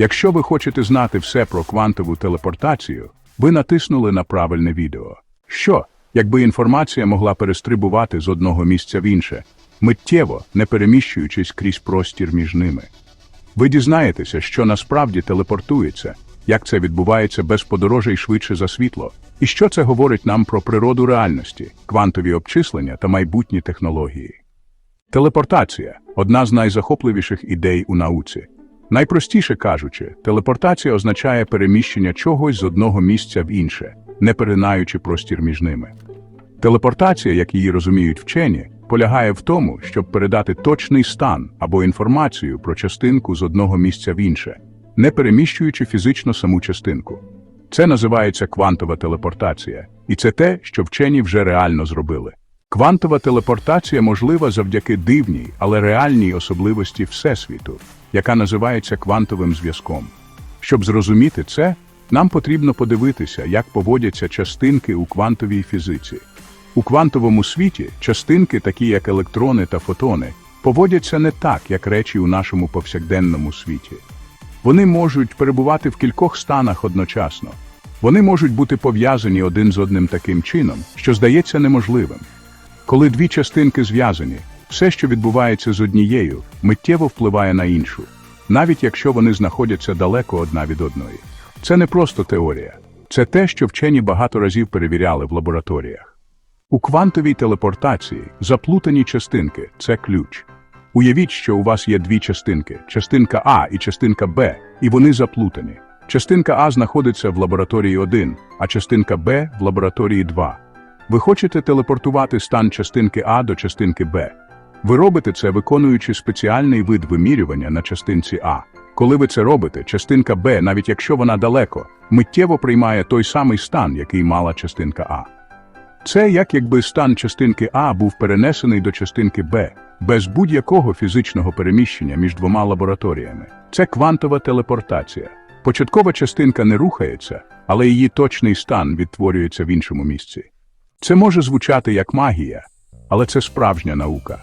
Якщо ви хочете знати все про квантову телепортацію, ви натиснули на правильне відео. Що, якби інформація могла перестрибувати з одного місця в інше, миттєво не переміщуючись крізь простір між ними? Ви дізнаєтеся, що насправді телепортується, як це відбувається без подорожей швидше за світло, і що це говорить нам про природу реальності, квантові обчислення та майбутні технології. Телепортація одна з найзахопливіших ідей у науці. Найпростіше кажучи, телепортація означає переміщення чогось з одного місця в інше, не перенаючи простір між ними. Телепортація, як її розуміють вчені, полягає в тому, щоб передати точний стан або інформацію про частинку з одного місця в інше, не переміщуючи фізично саму частинку. Це називається квантова телепортація, і це те, що вчені вже реально зробили. Квантова телепортація можлива завдяки дивній, але реальній особливості Всесвіту, яка називається квантовим зв'язком. Щоб зрозуміти це, нам потрібно подивитися, як поводяться частинки у квантовій фізиці. У квантовому світі частинки, такі як електрони та фотони, поводяться не так, як речі у нашому повсякденному світі. Вони можуть перебувати в кількох станах одночасно. Вони можуть бути пов'язані один з одним таким чином, що здається неможливим. Коли дві частинки зв'язані, все, що відбувається з однією, миттєво впливає на іншу, навіть якщо вони знаходяться далеко одна від одної. Це не просто теорія, це те, що вчені багато разів перевіряли в лабораторіях. У квантовій телепортації заплутані частинки це ключ. Уявіть, що у вас є дві частинки частинка А і частинка Б, і вони заплутані. Частинка А знаходиться в лабораторії 1, а частинка Б в лабораторії 2. Ви хочете телепортувати стан частинки А до частинки Б. Ви робите це, виконуючи спеціальний вид вимірювання на частинці А. Коли ви це робите, частинка Б, навіть якщо вона далеко, миттєво приймає той самий стан, який мала частинка А. Це як якби стан частинки А був перенесений до частинки Б, без будь-якого фізичного переміщення між двома лабораторіями. Це квантова телепортація. Початкова частинка не рухається, але її точний стан відтворюється в іншому місці. Це може звучати як магія, але це справжня наука.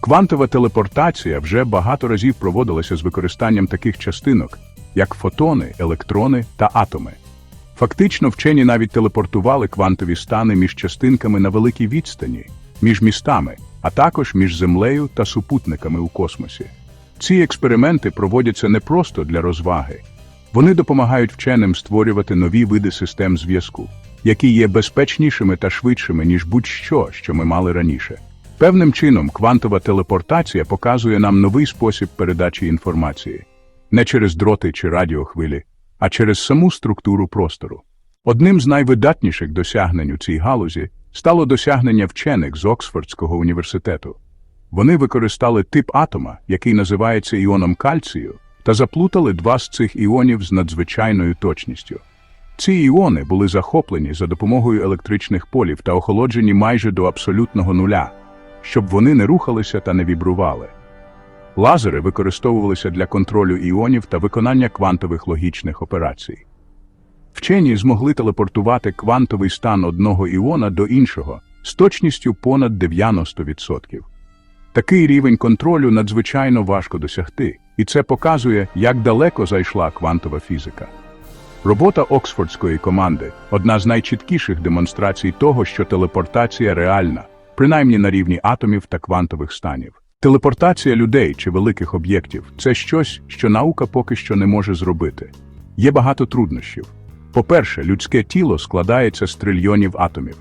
Квантова телепортація вже багато разів проводилася з використанням таких частинок, як фотони, електрони та атоми. Фактично, вчені навіть телепортували квантові стани між частинками на великій відстані, між містами, а також між Землею та супутниками у космосі. Ці експерименти проводяться не просто для розваги. Вони допомагають вченим створювати нові види систем зв'язку, які є безпечнішими та швидшими, ніж будь-що, що ми мали раніше. Певним чином, квантова телепортація показує нам новий спосіб передачі інформації не через дроти чи радіохвилі, а через саму структуру простору. Одним з найвидатніших досягнень у цій галузі стало досягнення вчених з Оксфордського університету. Вони використали тип атома, який називається іоном кальцію, та заплутали два з цих іонів з надзвичайною точністю. Ці іони були захоплені за допомогою електричних полів та охолоджені майже до абсолютного нуля, щоб вони не рухалися та не вібрували. Лазери використовувалися для контролю іонів та виконання квантових логічних операцій. Вчені змогли телепортувати квантовий стан одного іона до іншого з точністю понад 90%. Такий рівень контролю надзвичайно важко досягти, і це показує, як далеко зайшла квантова фізика. Робота Оксфордської команди одна з найчіткіших демонстрацій того, що телепортація реальна, принаймні на рівні атомів та квантових станів. Телепортація людей чи великих об'єктів це щось, що наука поки що не може зробити. Є багато труднощів. По-перше, людське тіло складається з трильйонів атомів.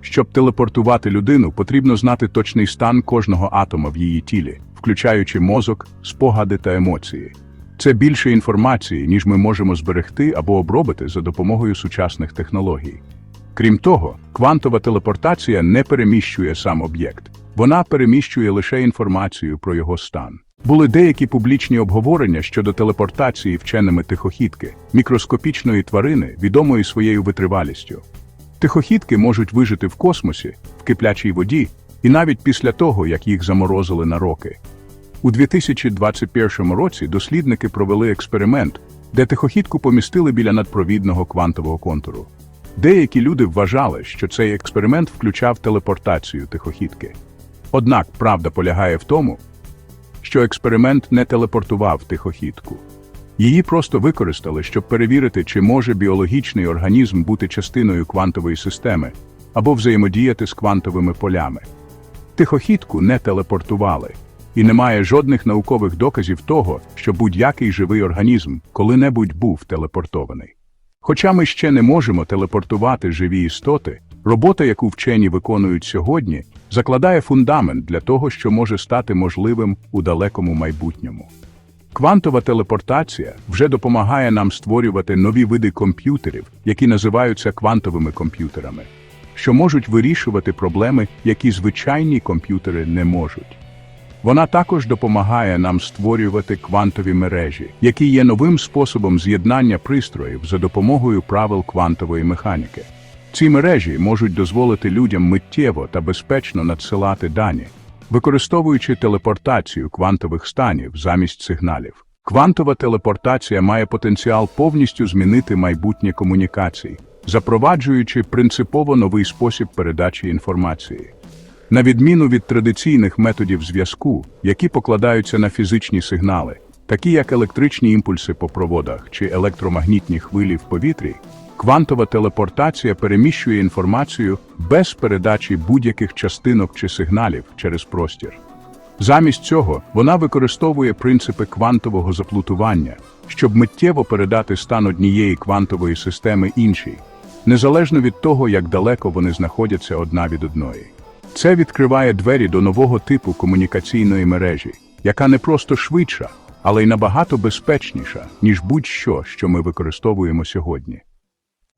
Щоб телепортувати людину, потрібно знати точний стан кожного атома в її тілі, включаючи мозок, спогади та емоції. Це більше інформації, ніж ми можемо зберегти або обробити за допомогою сучасних технологій. Крім того, квантова телепортація не переміщує сам об'єкт, вона переміщує лише інформацію про його стан. Були деякі публічні обговорення щодо телепортації вченими тихохідки, мікроскопічної тварини, відомої своєю витривалістю. Тихохідки можуть вижити в космосі, в киплячій воді, і навіть після того, як їх заморозили на роки. У 2021 році дослідники провели експеримент, де тихохідку помістили біля надпровідного квантового контуру. Деякі люди вважали, що цей експеримент включав телепортацію тихохідки. Однак правда полягає в тому, що експеримент не телепортував тихохідку. Її просто використали, щоб перевірити, чи може біологічний організм бути частиною квантової системи або взаємодіяти з квантовими полями. Тихохідку не телепортували, і немає жодних наукових доказів того, що будь-який живий організм коли-небудь був телепортований. Хоча ми ще не можемо телепортувати живі істоти, робота, яку вчені виконують сьогодні, закладає фундамент для того, що може стати можливим у далекому майбутньому. Квантова телепортація вже допомагає нам створювати нові види комп'ютерів, які називаються квантовими комп'ютерами, що можуть вирішувати проблеми, які звичайні комп'ютери не можуть. Вона також допомагає нам створювати квантові мережі, які є новим способом з'єднання пристроїв за допомогою правил квантової механіки. Ці мережі можуть дозволити людям миттєво та безпечно надсилати дані, використовуючи телепортацію квантових станів замість сигналів. Квантова телепортація має потенціал повністю змінити майбутнє комунікацій, запроваджуючи принципово новий спосіб передачі інформації. На відміну від традиційних методів зв'язку, які покладаються на фізичні сигнали, такі як електричні імпульси по проводах чи електромагнітні хвилі в повітрі, квантова телепортація переміщує інформацію без передачі будь-яких частинок чи сигналів через простір. Замість цього вона використовує принципи квантового заплутування, щоб миттєво передати стан однієї квантової системи іншій, незалежно від того, як далеко вони знаходяться одна від одної. Це відкриває двері до нового типу комунікаційної мережі, яка не просто швидша, але й набагато безпечніша, ніж будь-що, що ми використовуємо сьогодні.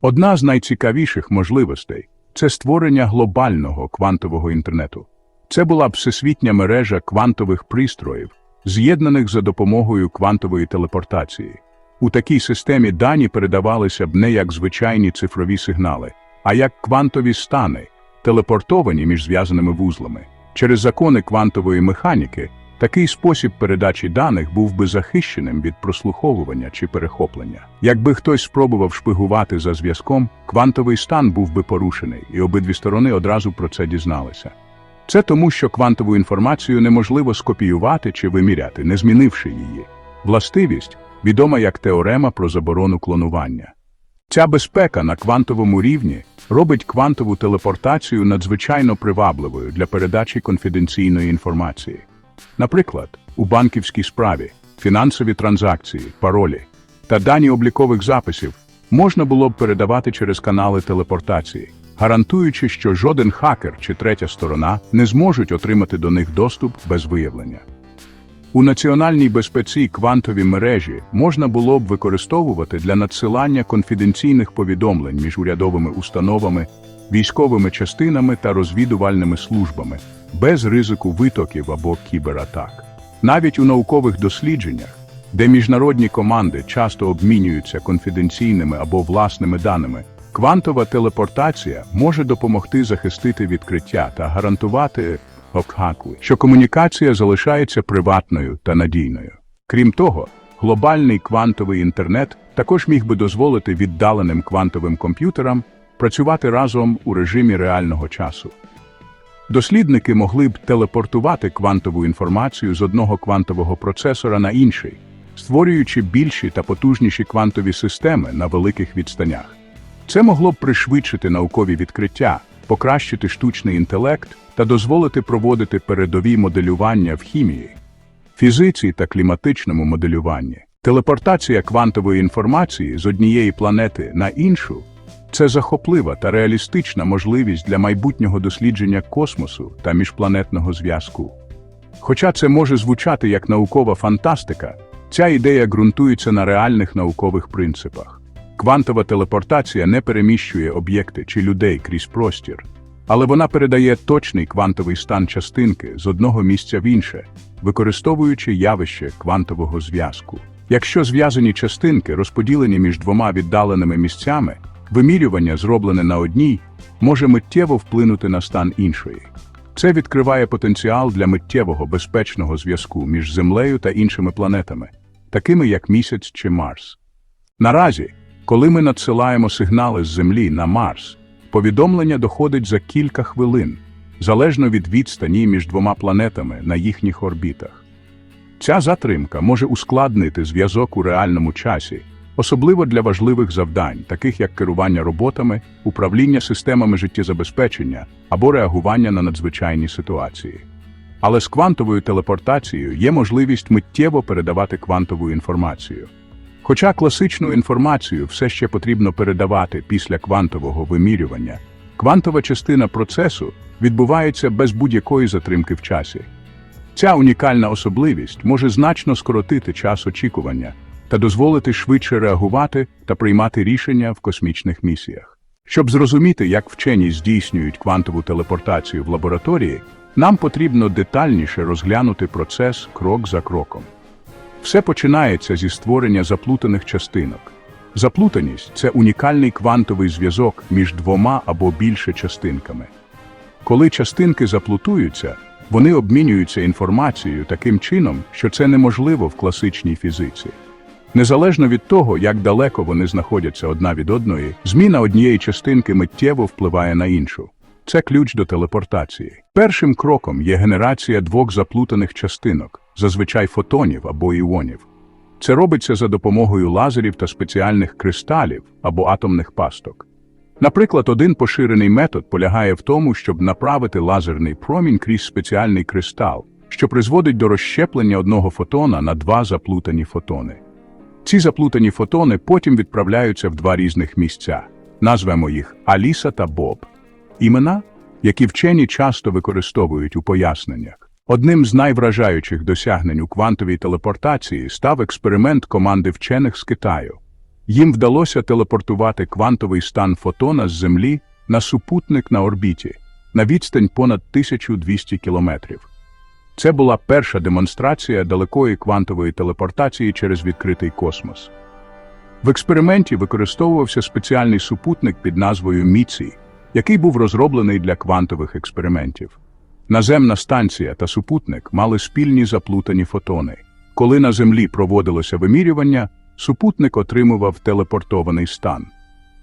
Одна з найцікавіших можливостей це створення глобального квантового інтернету. Це була б всесвітня мережа квантових пристроїв, з'єднаних за допомогою квантової телепортації. У такій системі дані передавалися б не як звичайні цифрові сигнали, а як квантові стани, телепортовані між зв'язаними вузлами. Через закони квантової механіки такий спосіб передачі даних був би захищеним від прослуховування чи перехоплення. Якби хтось спробував шпигувати за зв'язком, квантовий стан був би порушений, і обидві сторони одразу про це дізналися. Це тому, що квантову інформацію неможливо скопіювати чи виміряти, не змінивши її. Властивість відома як теорема про заборону клонування. Ця безпека на квантовому рівні робить квантову телепортацію надзвичайно привабливою для передачі конфіденційної інформації. Наприклад, у банківській справі фінансові транзакції, паролі та дані облікових записів можна було б передавати через канали телепортації, гарантуючи, що жоден хакер чи третя сторона не зможуть отримати до них доступ без виявлення. У національній безпеці квантові мережі можна було б використовувати для надсилання конфіденційних повідомлень між урядовими установами, військовими частинами та розвідувальними службами без ризику витоків або кібератак. Навіть у наукових дослідженнях, де міжнародні команди часто обмінюються конфіденційними або власними даними, квантова телепортація може допомогти захистити відкриття та гарантувати обхакли, що комунікація залишається приватною та надійною. Крім того, глобальний квантовий інтернет також міг би дозволити віддаленим квантовим комп'ютерам працювати разом у режимі реального часу. Дослідники могли б телепортувати квантову інформацію з одного квантового процесора на інший, створюючи більші та потужніші квантові системи на великих відстанях. Це могло б пришвидшити наукові відкриття, покращити штучний інтелект та дозволити проводити передові моделювання в хімії, фізиці та кліматичному моделюванні. Телепортація квантової інформації з однієї планети на іншу це захоплива та реалістична можливість для майбутнього дослідження космосу та міжпланетного зв'язку. Хоча це може звучати як наукова фантастика, ця ідея ґрунтується на реальних наукових принципах. Квантова телепортація не переміщує об'єкти чи людей крізь простір, але вона передає точний квантовий стан частинки з одного місця в інше, використовуючи явище квантового зв'язку. Якщо зв'язані частинки розподілені між двома віддаленими місцями, вимірювання, зроблене на одній, може миттєво вплинути на стан іншої. Це відкриває потенціал для миттєвого безпечного зв'язку між Землею та іншими планетами, такими як Місяць чи Марс. Наразі, коли ми надсилаємо сигнали з Землі на Марс, повідомлення доходить за кілька хвилин, залежно від відстані між двома планетами на їхніх орбітах. Ця затримка може ускладнити зв'язок у реальному часі, особливо для важливих завдань, таких як керування роботами, управління системами життєзабезпечення або реагування на надзвичайні ситуації. Але з квантовою телепортацією є можливість миттєво передавати квантову інформацію. Хоча класичну інформацію все ще потрібно передавати після квантового вимірювання, квантова частина процесу відбувається без будь-якої затримки в часі. Ця унікальна особливість може значно скоротити час очікування та дозволити швидше реагувати та приймати рішення в космічних місіях. Щоб зрозуміти, як вчені здійснюють квантову телепортацію в лабораторії, нам потрібно детальніше розглянути процес крок за кроком. Все починається зі створення заплутаних частинок. Заплутаність це унікальний квантовий зв'язок між двома або більше частинками. Коли частинки заплутуються, вони обмінюються інформацією таким чином, що це неможливо в класичній фізиці. Незалежно від того, як далеко вони знаходяться одна від одної, зміна однієї частинки миттєво впливає на іншу. Це ключ до телепортації. Першим кроком є генерація двох заплутаних частинок, зазвичай фотонів або іонів. Це робиться за допомогою лазерів та спеціальних кристалів або атомних пасток. Наприклад, один поширений метод полягає в тому, щоб направити лазерний промінь крізь спеціальний кристал, що призводить до розщеплення одного фотона на два заплутані фотони. Ці заплутані фотони потім відправляються в два різних місця. Назвемо їх Аліса та Боб. Імена, які вчені часто використовують у поясненнях. Одним з найвражаючих досягнень у квантовій телепортації став експеримент команди вчених з Китаю. Їм вдалося телепортувати квантовий стан фотона з Землі на супутник на орбіті на відстань понад 1200 кілометрів. Це була перша демонстрація далекої квантової телепортації через відкритий космос. В експерименті використовувався спеціальний супутник під назвою Міці, який був розроблений для квантових експериментів. Наземна станція та супутник мали спільні заплутані фотони. Коли на Землі проводилося вимірювання, супутник отримував телепортований стан.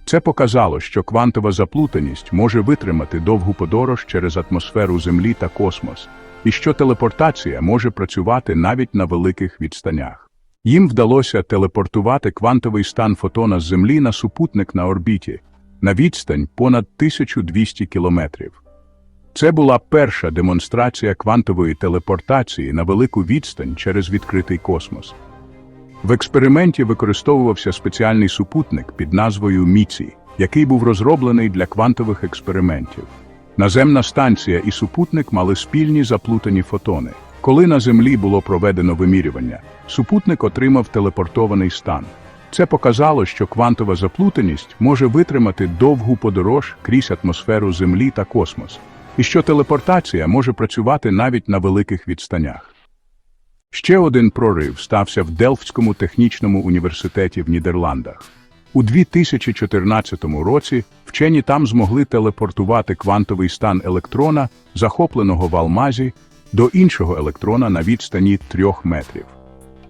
Це показало, що квантова заплутаність може витримати довгу подорож через атмосферу Землі та космос, і що телепортація може працювати навіть на великих відстанях. Їм вдалося телепортувати квантовий стан фотона з Землі на супутник на орбіті на відстань понад 1200 кілометрів. Це була перша демонстрація квантової телепортації на велику відстань через відкритий космос. В експерименті використовувався спеціальний супутник під назвою Міці, який був розроблений для квантових експериментів. Наземна станція і супутник мали спільні заплутані фотони. Коли на Землі було проведено вимірювання, супутник отримав телепортований стан. Це показало, що квантова заплутаність може витримати довгу подорож крізь атмосферу Землі та космос, і що телепортація може працювати навіть на великих відстанях. Ще один прорив стався в Делфтському технічному університеті в Нідерландах. У 2014 році вчені там змогли телепортувати квантовий стан електрона, захопленого в алмазі, до іншого електрона на відстані 3 метрів.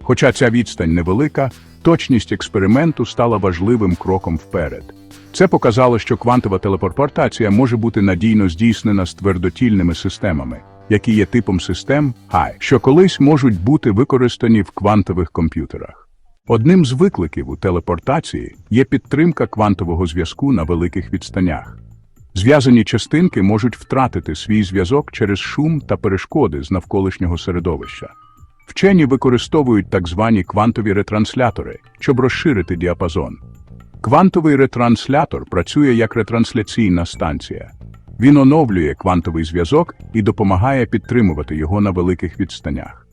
Хоча ця відстань невелика, точність експерименту стала важливим кроком вперед. Це показало, що квантова телепортація може бути надійно здійснена з твердотільними системами, які є типом систем HI, що колись можуть бути використані в квантових комп'ютерах. Одним з викликів у телепортації є підтримка квантового зв'язку на великих відстанях. Зв'язані частинки можуть втратити свій зв'язок через шум та перешкоди з навколишнього середовища. Вчені використовують так звані квантові ретранслятори, щоб розширити діапазон. Квантовий ретранслятор працює як ретрансляційна станція. Він оновлює квантовий зв'язок і допомагає підтримувати його на великих відстанях.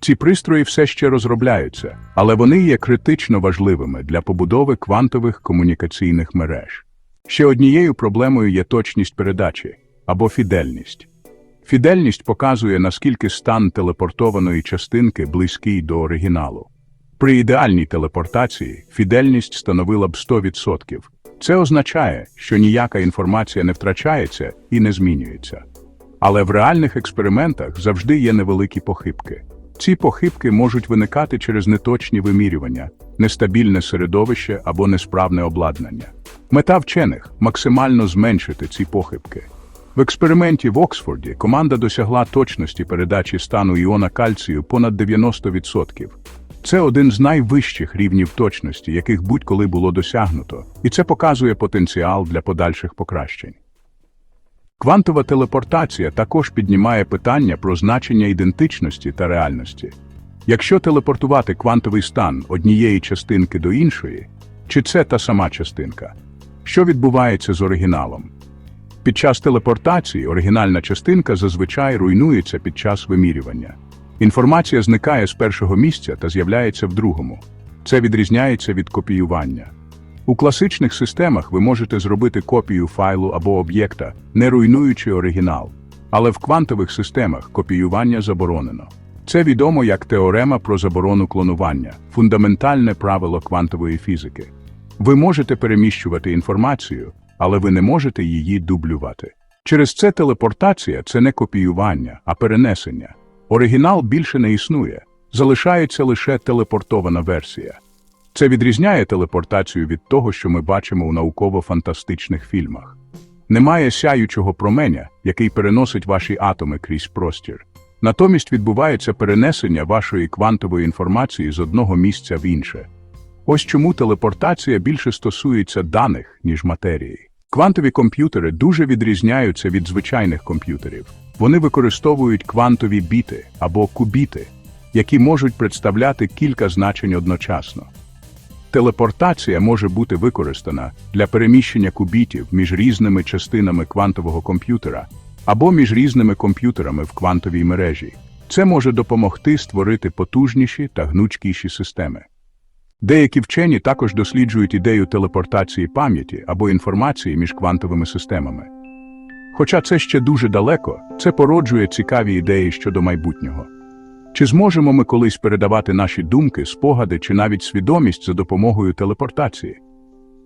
Ці пристрої все ще розробляються, але вони є критично важливими для побудови квантових комунікаційних мереж. Ще однією проблемою є точність передачі або фідельність. Фідельність показує, наскільки стан телепортованої частинки близький до оригіналу. При ідеальній телепортації фідельність становила б 100%. Це означає, що ніяка інформація не втрачається і не змінюється. Але в реальних експериментах завжди є невеликі похибки. Ці похибки можуть виникати через неточні вимірювання, нестабільне середовище або несправне обладнання. Мета вчених максимально зменшити ці похибки. В експерименті в Оксфорді команда досягла точності передачі стану іона кальцію понад 90%. Це один з найвищих рівнів точності, яких будь-коли було досягнуто, і це показує потенціал для подальших покращень. Квантова телепортація також піднімає питання про значення ідентичності та реальності. Якщо телепортувати квантовий стан однієї частинки до іншої, чи це та сама частинка? Що відбувається з оригіналом? Під час телепортації оригінальна частинка зазвичай руйнується під час вимірювання. Інформація зникає з першого місця та з'являється в другому. Це відрізняється від копіювання. У класичних системах ви можете зробити копію файлу або об'єкта, не руйнуючи оригінал. Але в квантових системах копіювання заборонено. Це відомо як теорема про заборону клонування, фундаментальне правило квантової фізики. Ви можете переміщувати інформацію, але ви не можете її дублювати. Через це телепортація це не копіювання, а перенесення. Оригінал більше не існує, залишається лише телепортована версія. Це відрізняє телепортацію від того, що ми бачимо у науково-фантастичних фільмах. Немає сяючого променя, який переносить ваші атоми крізь простір. Натомість відбувається перенесення вашої квантової інформації з одного місця в інше. Ось чому телепортація більше стосується даних, ніж матерії. Квантові комп'ютери дуже відрізняються від звичайних комп'ютерів. Вони використовують квантові біти або кубіти, які можуть представляти кілька значень одночасно. Телепортація може бути використана для переміщення кубітів між різними частинами квантового комп'ютера або між різними комп'ютерами в квантовій мережі. Це може допомогти створити потужніші та гнучкіші системи. Деякі вчені також досліджують ідею телепортації пам'яті або інформації між квантовими системами. Хоча це ще дуже далеко, це породжує цікаві ідеї щодо майбутнього. Чи зможемо ми колись передавати наші думки, спогади чи навіть свідомість за допомогою телепортації?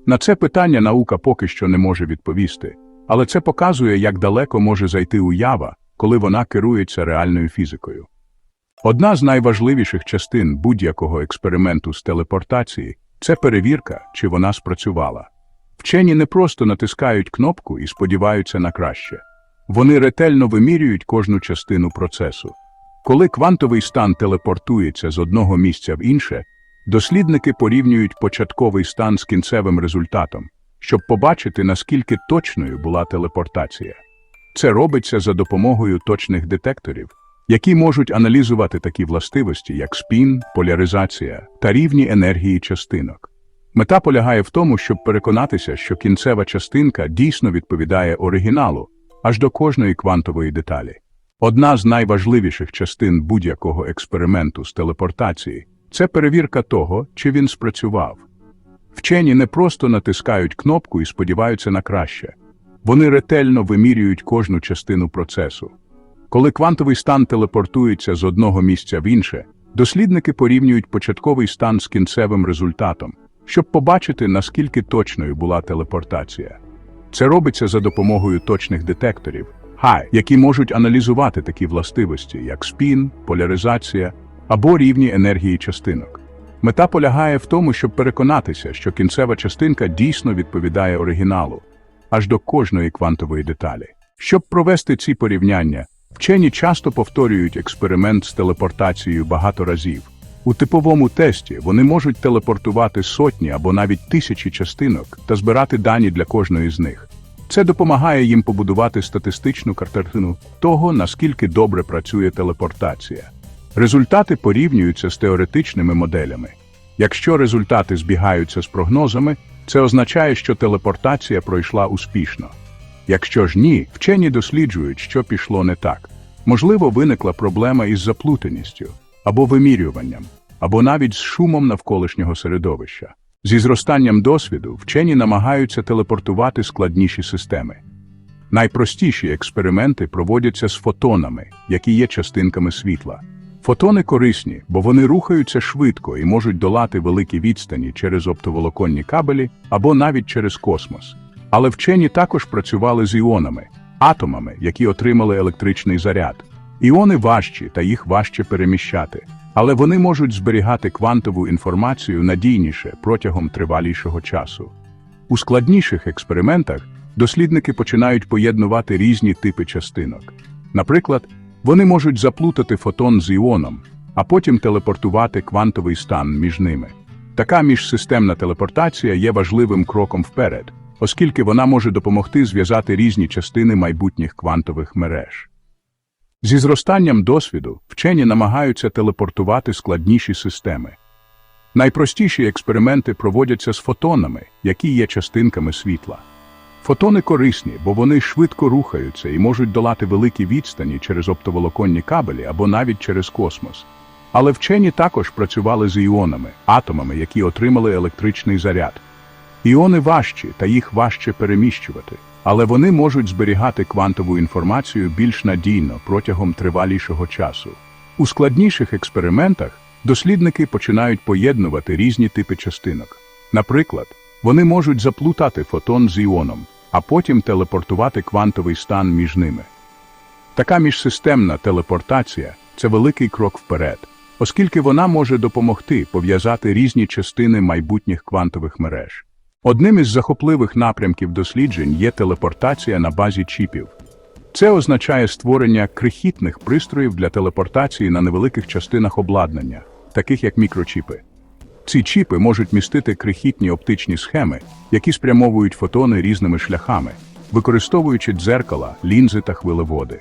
На це питання наука поки що не може відповісти, але це показує, як далеко може зайти уява, коли вона керується реальною фізикою. Одна з найважливіших частин будь-якого експерименту з телепортації це перевірка, чи вона спрацювала. Вчені не просто натискають кнопку і сподіваються на краще. Вони ретельно вимірюють кожну частину процесу. Коли квантовий стан телепортується з одного місця в інше, дослідники порівнюють початковий стан з кінцевим результатом, щоб побачити, наскільки точною була телепортація. Це робиться за допомогою точних детекторів, які можуть аналізувати такі властивості, як спін, поляризація та рівні енергії частинок. Мета полягає в тому, щоб переконатися, що кінцева частинка дійсно відповідає оригіналу аж до кожної квантової деталі. Одна з найважливіших частин будь-якого експерименту з телепортації це перевірка того, чи він спрацював. Вчені не просто натискають кнопку і сподіваються на краще. Вони ретельно вимірюють кожну частину процесу. Коли квантовий стан телепортується з одного місця в інше, дослідники порівнюють початковий стан з кінцевим результатом, щоб побачити, наскільки точною була телепортація. Це робиться за допомогою точних детекторів, хай, які можуть аналізувати такі властивості, як спін, поляризація або рівні енергії частинок. Мета полягає в тому, щоб переконатися, що кінцева частинка дійсно відповідає оригіналу, аж до кожної квантової деталі. Щоб провести ці порівняння, вчені часто повторюють експеримент з телепортацією багато разів. У типовому тесті вони можуть телепортувати сотні або навіть тисячі частинок та збирати дані для кожної з них. Це допомагає їм побудувати статистичну картину того, наскільки добре працює телепортація. Результати порівнюються з теоретичними моделями. Якщо результати збігаються з прогнозами, це означає, що телепортація пройшла успішно. Якщо ж ні, вчені досліджують, що пішло не так. Можливо, виникла проблема із заплутаністю, або вимірюванням, або навіть з шумом навколишнього середовища. Зі зростанням досвіду вчені намагаються телепортувати складніші системи. Найпростіші експерименти проводяться з фотонами, які є частинками світла. Фотони корисні, бо вони рухаються швидко і можуть долати великі відстані через оптоволоконні кабелі або навіть через космос. Але вчені також працювали з іонами, атомами, які отримали електричний заряд. Іони важчі та їх важче переміщати, але вони можуть зберігати квантову інформацію надійніше протягом тривалішого часу. У складніших експериментах дослідники починають поєднувати різні типи частинок. Наприклад, вони можуть заплутати фотон з іоном, а потім телепортувати квантовий стан між ними. Така міжсистемна телепортація є важливим кроком вперед, оскільки вона може допомогти зв'язати різні частини майбутніх квантових мереж. Зі зростанням досвіду вчені намагаються телепортувати складніші системи. Найпростіші експерименти проводяться з фотонами, які є частинками світла. Фотони корисні, бо вони швидко рухаються і можуть долати великі відстані через оптоволоконні кабелі або навіть через космос. Але вчені також працювали з іонами, атомами, які отримали електричний заряд. Іони важчі та їх важче переміщувати, але вони можуть зберігати квантову інформацію більш надійно протягом тривалішого часу. У складніших експериментах дослідники починають поєднувати різні типи частинок. Наприклад, вони можуть заплутати фотон з іоном, а потім телепортувати квантовий стан між ними. Така міжсистемна телепортація це великий крок вперед, оскільки вона може допомогти пов'язати різні частини майбутніх квантових мереж. Одним із захопливих напрямків досліджень є телепортація на базі чіпів. Це означає створення крихітних пристроїв для телепортації на невеликих частинах обладнання, таких як мікрочіпи. Ці чіпи можуть містити крихітні оптичні схеми, які спрямовують фотони різними шляхами, використовуючи дзеркала, лінзи та хвилеводи.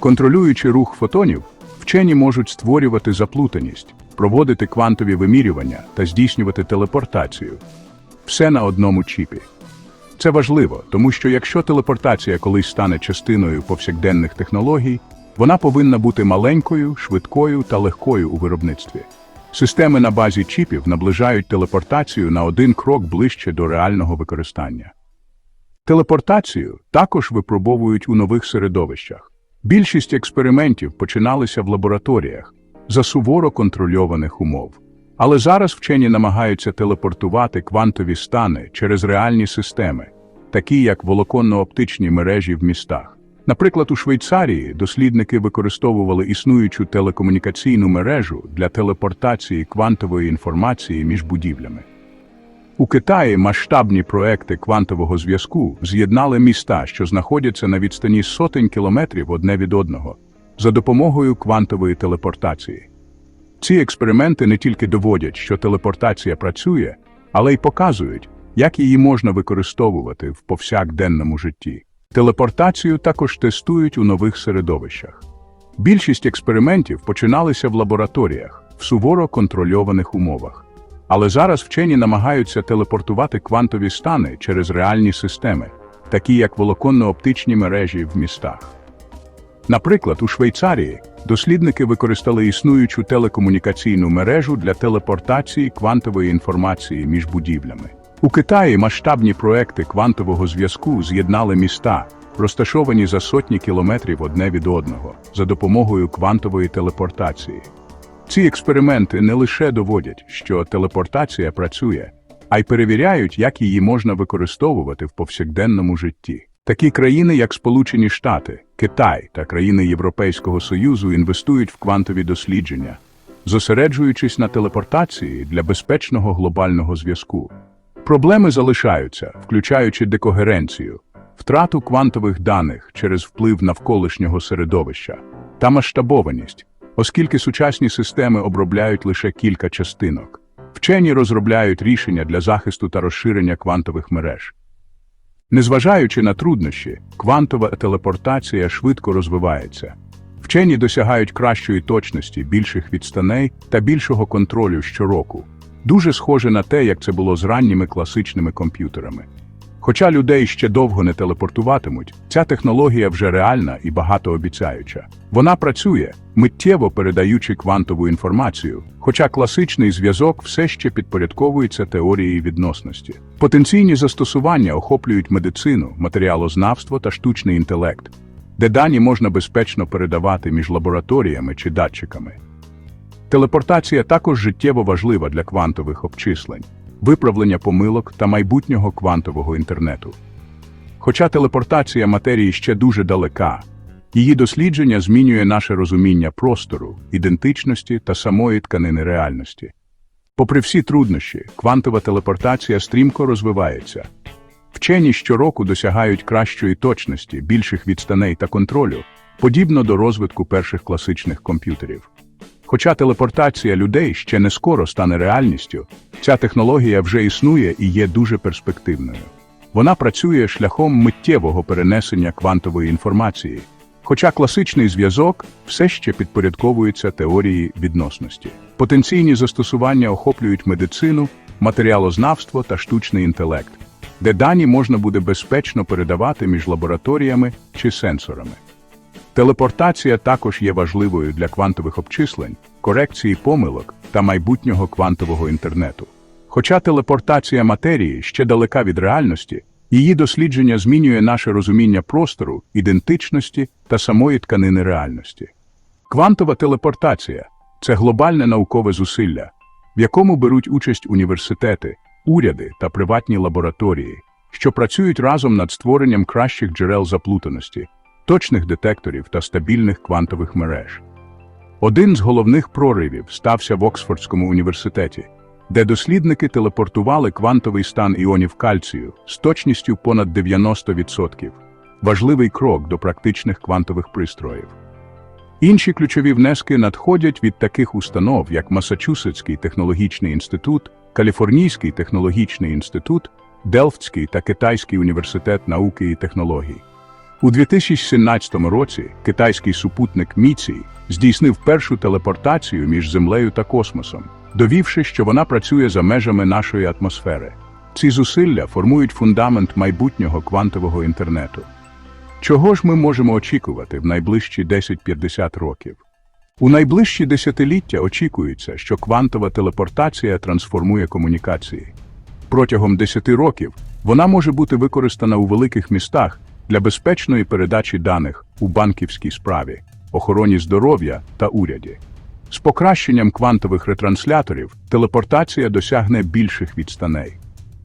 Контролюючи рух фотонів, вчені можуть створювати заплутаність, проводити квантові вимірювання та здійснювати телепортацію. Все на одному чіпі. Це важливо, тому що якщо телепортація колись стане частиною повсякденних технологій, вона повинна бути маленькою, швидкою та легкою у виробництві. Системи на базі чіпів наближають телепортацію на один крок ближче до реального використання. Телепортацію також випробовують у нових середовищах. Більшість експериментів починалися в лабораторіях за суворо контрольованих умов. Але зараз вчені намагаються телепортувати квантові стани через реальні системи, такі як волоконно-оптичні мережі в містах. Наприклад, у Швейцарії дослідники використовували існуючу телекомунікаційну мережу для телепортації квантової інформації між будівлями. У Китаї масштабні проекти квантового зв'язку з'єднали міста, що знаходяться на відстані сотень кілометрів одне від одного, за допомогою квантової телепортації. Ці експерименти не тільки доводять, що телепортація працює, але й показують, як її можна використовувати в повсякденному житті. Телепортацію також тестують у нових середовищах. Більшість експериментів починалися в лабораторіях, в суворо контрольованих умовах. Але зараз вчені намагаються телепортувати квантові стани через реальні системи, такі як волоконно-оптичні мережі в містах. Наприклад, у Швейцарії дослідники використали існуючу телекомунікаційну мережу для телепортації квантової інформації між будівлями. У Китаї масштабні проекти квантового зв'язку з'єднали міста, розташовані за сотні кілометрів одне від одного, за допомогою квантової телепортації. Ці експерименти не лише доводять, що телепортація працює, а й перевіряють, як її можна використовувати в повсякденному житті. Такі країни, як Сполучені Штати, Китай та країни Європейського Союзу інвестують в квантові дослідження, зосереджуючись на телепортації для безпечного глобального зв'язку. Проблеми залишаються, включаючи декогеренцію, втрату квантових даних через вплив навколишнього середовища та масштабованість, оскільки сучасні системи обробляють лише кілька частинок. Вчені розробляють рішення для захисту та розширення квантових мереж. Незважаючи на труднощі, квантова телепортація швидко розвивається. Вчені досягають кращої точності, більших відстаней та більшого контролю щороку. Дуже схоже на те, як це було з ранніми класичними комп'ютерами. Хоча людей ще довго не телепортуватимуть, ця технологія вже реальна і багатообіцяюча. Вона працює, миттєво передаючи квантову інформацію, хоча класичний зв'язок все ще підпорядковується теорії відносності. Потенційні застосування охоплюють медицину, матеріалознавство та штучний інтелект, де дані можна безпечно передавати між лабораторіями чи датчиками. Телепортація також життєво важлива для квантових обчислень, виправлення помилок та майбутнього квантового інтернету. Хоча телепортація матерії ще дуже далека, її дослідження змінює наше розуміння простору, ідентичності та самої тканини реальності. Попри всі труднощі, квантова телепортація стрімко розвивається. Вчені щороку досягають кращої точності, більших відстаней та контролю, подібно до розвитку перших класичних комп'ютерів. Хоча телепортація людей ще не скоро стане реальністю, ця технологія вже існує і є дуже перспективною. Вона працює шляхом миттєвого перенесення квантової інформації, хоча класичний зв'язок все ще підпорядковується теорії відносності. Потенційні застосування охоплюють медицину, матеріалознавство та штучний інтелект, де дані можна буде безпечно передавати між лабораторіями чи сенсорами. Телепортація також є важливою для квантових обчислень, корекції помилок та майбутнього квантового інтернету. Хоча телепортація матерії ще далека від реальності, її дослідження змінює наше розуміння простору, ідентичності та самої тканини реальності. Квантова телепортація це глобальне наукове зусилля, в якому беруть участь університети, уряди та приватні лабораторії, що працюють разом над створенням кращих джерел заплутаності, точних детекторів та стабільних квантових мереж. Один з головних проривів стався в Оксфордському університеті, де дослідники телепортували квантовий стан іонів кальцію з точністю понад 90%. Важливий крок до практичних квантових пристроїв. Інші ключові внески надходять від таких установ, як Масачусетський технологічний інститут, Каліфорнійський технологічний інститут, Делфтський та Китайський університет науки і технологій. У 2017 році китайський супутник Міцій здійснив першу телепортацію між Землею та космосом, довівши, що вона працює за межами нашої атмосфери. Ці зусилля формують фундамент майбутнього квантового інтернету. Чого ж ми можемо очікувати в найближчі 10-50 років? У найближчі десятиліття очікується, що квантова телепортація трансформує комунікації. Протягом 10 років вона може бути використана у великих містах для безпечної передачі даних у банківській справі, охороні здоров'я та уряді. З покращенням квантових ретрансляторів телепортація досягне більших відстаней.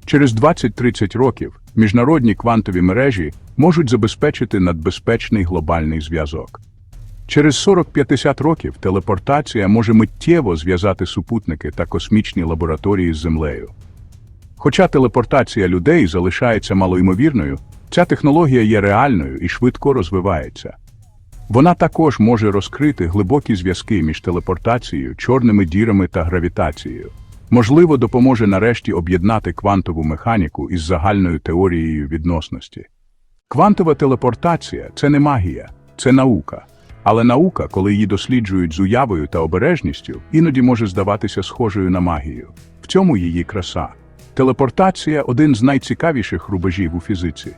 Через 20-30 років міжнародні квантові мережі можуть забезпечити надбезпечний глобальний зв'язок. Через 40-50 років телепортація може миттєво зв'язати супутники та космічні лабораторії з Землею. Хоча телепортація людей залишається малоймовірною, ця технологія є реальною і швидко розвивається. Вона також може розкрити глибокі зв'язки між телепортацією, чорними дірами та гравітацією. Можливо, допоможе нарешті об'єднати квантову механіку із загальною теорією відносності. Квантова телепортація це не магія, це наука. Але наука, коли її досліджують з уявою та обережністю, іноді може здаватися схожою на магію. В цьому її краса. Телепортація один з найцікавіших рубежів у фізиці.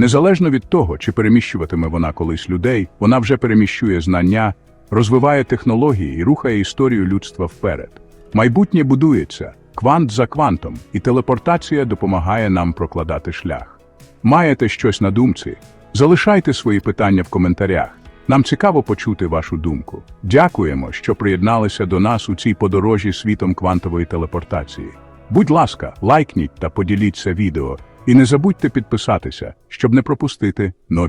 Незалежно від того, чи переміщуватиме вона колись людей, вона вже переміщує знання, розвиває технології і рухає історію людства вперед. Майбутнє будується квант за квантом, і телепортація допомагає нам прокладати шлях. Маєте щось на думці? Залишайте свої питання в коментарях. Нам цікаво почути вашу думку. Дякуємо, що приєдналися до нас у цій подорожі світом квантової телепортації. Будь ласка, лайкніть та поділіться відео, і не забудьте підписатися, щоб не пропустити нові.